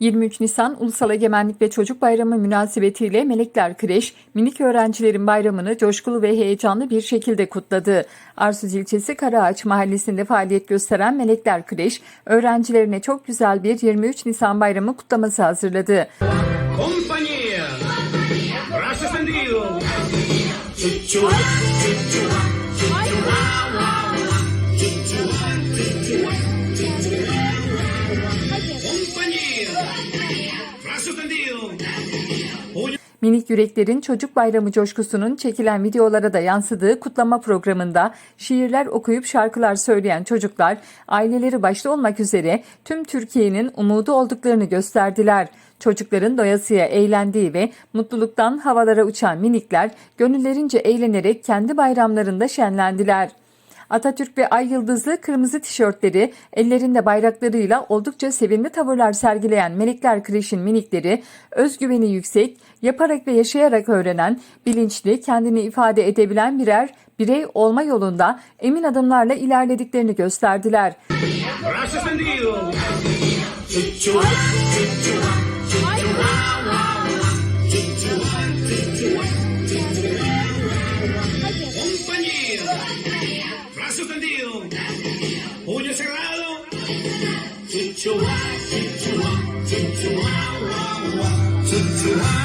23 Nisan Ulusal Egemenlik ve Çocuk Bayramı münasebetiyle Melekler Kreş, minik öğrencilerin bayramını coşkulu ve heyecanlı bir şekilde kutladı. Arsuz ilçesi Karaağaç mahallesinde faaliyet gösteren Melekler Kreş, öğrencilerine çok güzel bir 23 Nisan bayramı kutlaması hazırladı. Extendido. Compañía. Minik yüreklerin çocuk bayramı coşkusunun çekilen videolara da yansıdığı kutlama programında şiirler okuyup şarkılar söyleyen çocuklar aileleri başta olmak üzere tüm Türkiye'nin umudu olduklarını gösterdiler. Çocukların doyasıya eğlendiği ve mutluluktan havalara uçan minikler gönüllerince eğlenerek kendi bayramlarında şenlendiler. Atatürk ve Ay Yıldızlı kırmızı tişörtleri, ellerinde bayraklarıyla oldukça sevimli tavırlar sergileyen Melekler Kreş'in minikleri, özgüveni yüksek, yaparak ve yaşayarak öğrenen, bilinçli, kendini ifade edebilen birer birey olma yolunda emin adımlarla ilerlediklerini gösterdiler. Brazo extendido. Compañía. brazo tendido, puño cerrado. Chihuahua, chihuahua, chihuahua, chihuahua.